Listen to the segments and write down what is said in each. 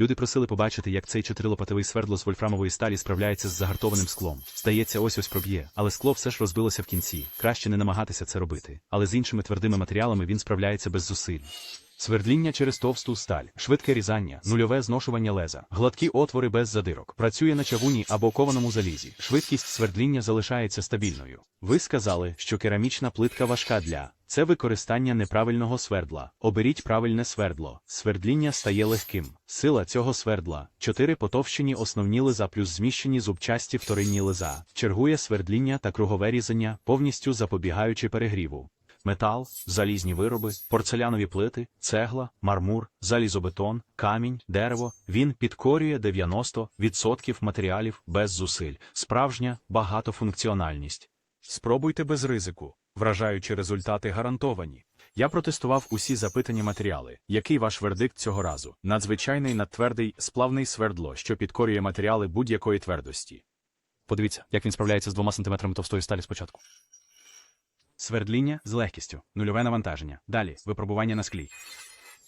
Люди просили побачити, як цей чотирилопатовий свердло з вольфрамової сталі справляється з загартованим склом. Здається, ось ось проб'є, але скло все ж розбилося в кінці. Краще не намагатися це робити. Але з іншими твердими матеріалами він справляється без зусиль. Свердління через товсту сталь, швидке різання, нульове зношування леза, гладкі отвори без задирок, працює на чавуні або кованому залізі. Швидкість свердління залишається стабільною. Ви сказали, що керамічна плитка важка для це використання неправильного свердла. Оберіть правильне свердло. Свердління стає легким. Сила цього свердла. Чотири потовщені основні леза плюс зміщені зубчасті вторинні леза. Чергує свердління та кругове різання, повністю запобігаючи перегріву метал, залізні вироби, порцелянові плити, цегла, мармур, залізобетон, камінь, дерево. Він підкорює 90% матеріалів без зусиль, справжня багатофункціональність. Спробуйте без ризику. Вражаючі результати гарантовані. Я протестував усі запитані матеріали. Який ваш вердикт цього разу? Надзвичайний надтвердий сплавний свердло, що підкорює матеріали будь-якої твердості. Подивіться, як він справляється з двома сантиметрами товстої сталі спочатку. Свердління з легкістю, нульове навантаження. Далі випробування на склі.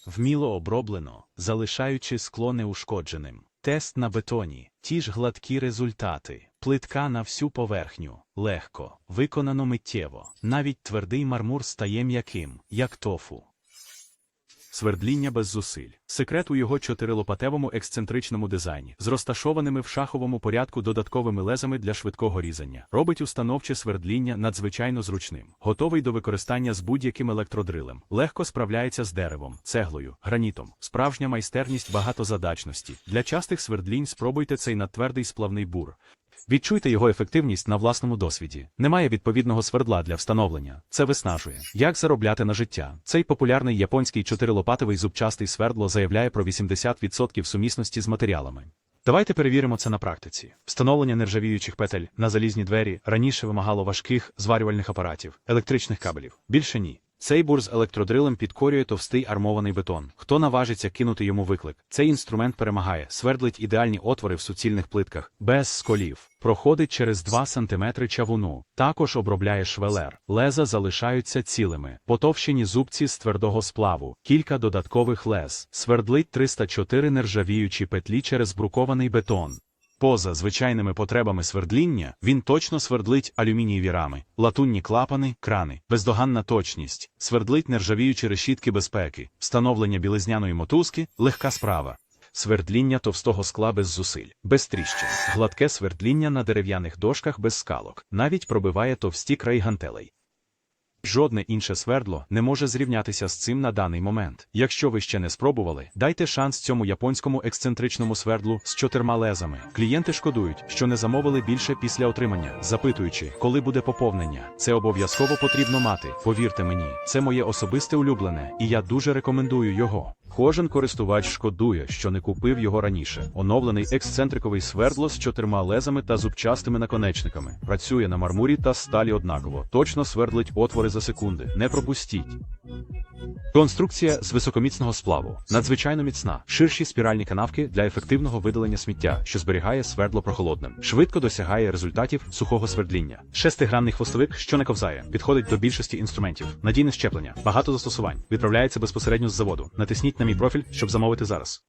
Вміло оброблено, залишаючи скло неушкодженим. Тест на бетоні. Ті ж гладкі результати. Плитка на всю поверхню. Легко. Виконано миттєво. Навіть твердий мармур стає м'яким, як тофу. Свердління без зусиль. Секрет у його чотирилопатевому ексцентричному дизайні, з розташованими в шаховому порядку додатковими лезами для швидкого різання. Робить установче свердління надзвичайно зручним. Готовий до використання з будь-яким електродрилем. Легко справляється з деревом, цеглою, гранітом. Справжня майстерність багатозадачності. Для частих свердлінь спробуйте цей надтвердий сплавний бур. Відчуйте його ефективність на власному досвіді. Немає відповідного свердла для встановлення. Це виснажує. Як заробляти на життя? Цей популярний японський чотирилопатовий зубчастий свердло заявляє про 80% сумісності з матеріалами. Давайте перевіримо це на практиці. Встановлення нержавіючих петель на залізні двері раніше вимагало важких зварювальних апаратів, електричних кабелів. Більше ні. Цей бур з електродрилем підкорює товстий армований бетон. Хто наважиться кинути йому виклик? Цей інструмент перемагає, свердлить ідеальні отвори в суцільних плитках, без сколів. Проходить через 2 см чавуну. Також обробляє швелер. Леза залишаються цілими. Потовщені зубці з твердого сплаву. Кілька додаткових лез. Свердлить 304 нержавіючі петлі через брукований бетон. Поза звичайними потребами свердління він точно свердлить алюмінієві рами, латунні клапани, крани, бездоганна точність, свердлить нержавіючі решітки безпеки, встановлення білизняної мотузки, легка справа. Свердління товстого скла без зусиль, без тріщин, гладке свердління на дерев'яних дошках без скалок, навіть пробиває товсті краї гантелей. Жодне інше свердло не може зрівнятися з цим на даний момент. Якщо ви ще не спробували, дайте шанс цьому японському ексцентричному свердлу з чотирма лезами. Клієнти шкодують, що не замовили більше після отримання, запитуючи, коли буде поповнення. Це обов'язково потрібно мати. Повірте мені, це моє особисте улюблене, і я дуже рекомендую його. Кожен користувач шкодує, що не купив його раніше. Оновлений ексцентриковий свердло з чотирма лезами та зубчастими наконечниками. Працює на мармурі та сталі однаково. Точно свердлить отвори за секунди. Не пропустіть. Конструкція з високоміцного сплаву, надзвичайно міцна, ширші спіральні канавки для ефективного видалення сміття, що зберігає свердло прохолодним, швидко досягає результатів сухого свердління. Шестигранний хвостовик, що не ковзає, підходить до більшості інструментів, надійне щеплення, багато застосувань, відправляється безпосередньо з заводу. Натисніть на мій профіль, щоб замовити зараз.